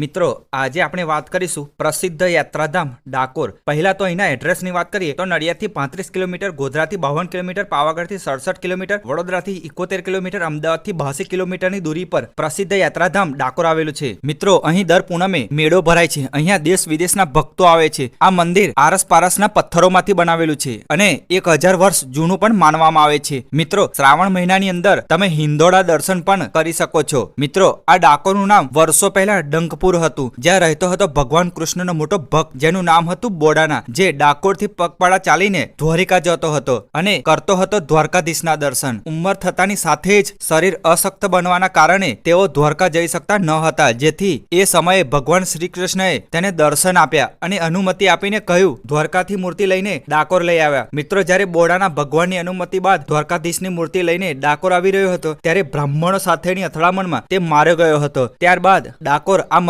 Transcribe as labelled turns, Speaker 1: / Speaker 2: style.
Speaker 1: મિત્રો, આજે આપણે વાત કરીશું પ્રસિદ્ધ યાત્રાધામ ડાકોર. પહેલા તો અહીંના એડ્રેસની વાત કરીએ તો નડિયાદથી પાંત્રીસ કિલોમીટર, ગોધરાથી બાવન કિલોમીટર, પાવાગઢથી સડસઠ કિલોમીટર, વડોદરાથી ઇકોતેર કિલોમીટર, અમદાવાદથી બાસી કિલોમીટરની દૂરી પર પ્રસિદ્ધ યાત્રાધામ ડાકોર આવેલું છે. મિત્રો, અહીં દર પૂનમે મેળો ભરાય છે. અહીંયા દેશ વિદેશના ભક્તો આવે છે. આ મંદિર આરસપારસના પથ્થરોમાંથી બનાવેલું છે અને એક હજાર વર્ષ જૂનું પણ માનવામાં આવે છે. મિત્રો, શ્રાવણ મહિનાની અંદર તમે હિંદોળા દર્શન પણ કરી શકો છો. મિત્રો, આ ડાકોરનું નામ વર્ષો પહેલા ડંકપુર હતું. જ્યાં રહેતો હતો ભગવાન કૃષ્ણનો મોટો ભક્ત, જેનું નામ હતું બોડાના, જે ડાકોરથી પગપાળા ચાલીને દ્વારિકા જતો હતો અને કરતો હતો દ્વારકાધીશના દર્શન. ઉંમર થતાની સાથે જ શરીર અશક્ત બનવાના કારણે તેઓ દ્વારકા જઈ શકતા ન હતા. જેથી એ સમયે ભગવાન શ્રી કૃષ્ણએ તેને દર્શન આપ્યા અને અનુમતિ આપીને કહ્યું, દ્વારકાથી મૂર્તિ લઈને ડાકોર લઈ આવ્યા. મિત્રો, જ્યારે બોડાના ભગવાનની અનુમતિ બાદ દ્વારકાધીશની મૂર્તિ લઈને ડાકોર આવી રહ્યો હતો, ત્યારે બ્રાહ્મણો સાથેની અથડામણમાં તે માર્યો ગયો હતો. ત્યારબાદ ડાકોર આ